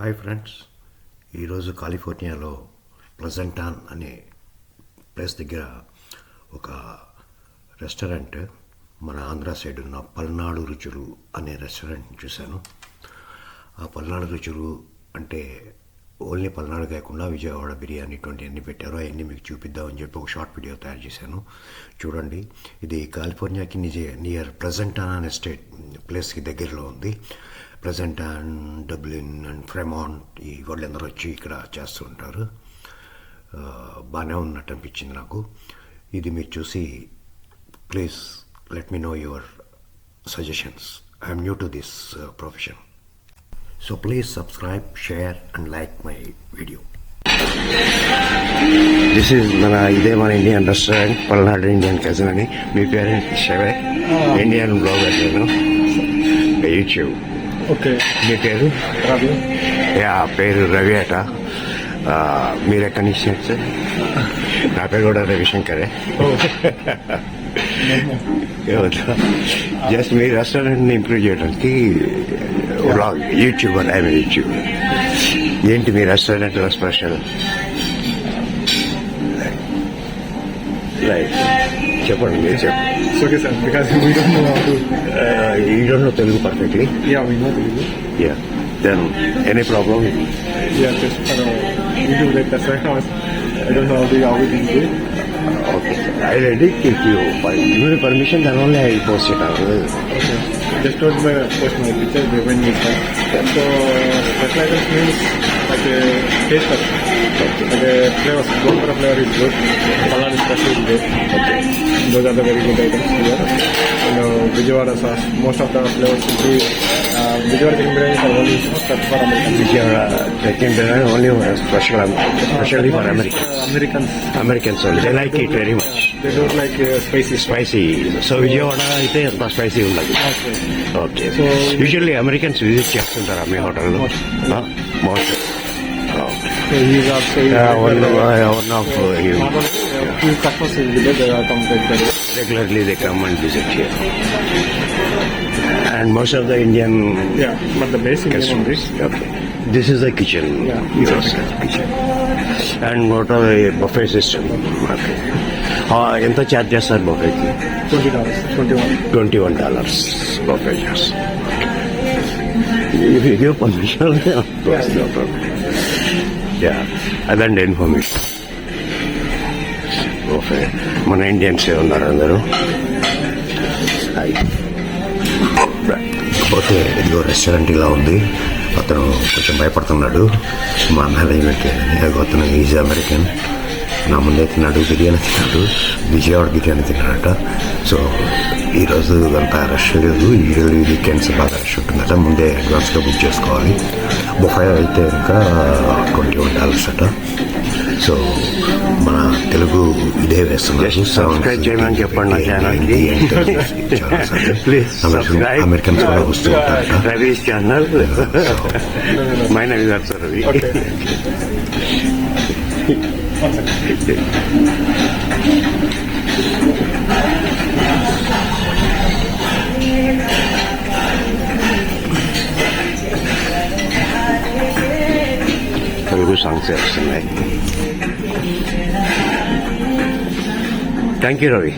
Hi friends. ఈరోజు కాలిఫోర్నియాలో ప్లజెంటాన్ అనే place దగ్గర ఒక రెస్టారెంట్ మన ఆంధ్ర సైడ్ ఉన్న పల్నాడు రుచులు అనే రెస్టారెంట్ చూశాను. ఆ పల్నాడు రుచులు అంటే ఓన్లీ పల్నాడు కాకుండా విజయవాడ బిర్యానీ ఇటువంటి అన్ని పెట్టారు అవన్నీ మీకు చూపిద్దామని చెప్పి ఒక షార్ట్ వీడియో తయారు చేశాను. చూడండి ఇది కాలిఫోర్నియాకి నిజే నియర్ ప్రజెంట్ అనే స్టేట్ ప్లేస్కి దగ్గరలో ఉంది. ప్రెజెంటాన్ డబ్లిన్ అండ్ ఫ్రెమాంట్ ఈ వాళ్ళందరూ వచ్చి ఇక్కడ చేస్తూ ఉంటారు. బాగానే ఉన్నట్టు అనిపించింది నాకు. ఇది మీరు చూసి please let me know your suggestions. I'm new to this profession. So please subscribe share and like my video this is మన ఇదే మన Indian restaurant Palnadu Indian cuisine అని. మీ పేరెంట్ షవే ఇండియన్ బ్లాగర్ నేను. యూట్యూబ్ ఓకే మీ పేరు? రవి. యా పేరు రవి అట. మీరు ఎక్కడి నుంచి వచ్చారు? నా పేరు కూడా రవిశంకరే. జస్ట్ మీ రెస్టారెంట్ని ఇంప్రూవ్ చేయడానికి వ్లాగ్ యూట్యూబర్ ఐఎమ్ యూట్యూబ్ ఏంటి మీ రెస్టారెంట్లో స్పెషల్? రైట్ చెప్పండి మీరు to. ఈ don't know Telugu perfectly Telugu. Yeah then any problem? Yeah, just uh, you do the That's I don't know how they how do it. Okay, I edit if you but give permission, then only I post it. Okay, just told my post my picture they went you that. So fertilizers means like a taste of like a flavor. Gopura flavor is good. Palan special is good. Okay, those are the very good items here. And uh, Vijayawada sauce, most of the flavors will be uh, Vijayawada chicken biryani for only that's for American. Which are uh, taken there only for special, especially for Americans. Uh, Americans Americans only. They like it very much. they don't like uh, spicy stuff. Spicy so Vijayawada అయితే అంత spicy ఉండదు Okay. Okay So, usually Americans visit చేస్తుంటారా మీ హోటల్లో Most. Most So he's also one one of Not only, uh, few customers will be there, they are come regularly. Regularly they come and visit here and most of the Indian Yeah, but the basic is only Okay. This is the kitchen. Yeah, Yes, this is the kitchen. And what are the buffet system? Okay. Uh, ఎంత charge చేస్తారు బఫేకి twenty dollars, twenty one. Twenty one dollars buffet charge give permission yeah అదండి information okay మన Indians ఉన్నారు అందరూ? కాకపోతే పోతే ఇదిగో restaurant ఇలా ఉంది. అతను కొంచెం భయపడుతున్నాడు. మా మేనేజ్మెంట్కి అతను ఈజ్ అమెరికన్. నా ముందే తిన్నాడు బిర్యానీ తిన్నాడు. విజయవాడ బిర్యానీ తిన్నాడట. సో ఈరోజు అంతా రష్ లేదు. ఈరోజు వీకెండ్స్ బాగా రష్ ఉంటుందట. ముందే అడ్వాన్స్గా బుక్ చేసుకోవాలి. బొఫై అయితే ఇంకా ట్వంటీ వన్ డాలర్స్ అట. సో మన తెలుగు ఇదే సబ్స్క్రైబ్ చేయమని చెప్పండి నా ఛానల్కి. అమెరికన్స్ కూడా వస్తూ ఛానల్ గారు రవి Thank you, Ravi.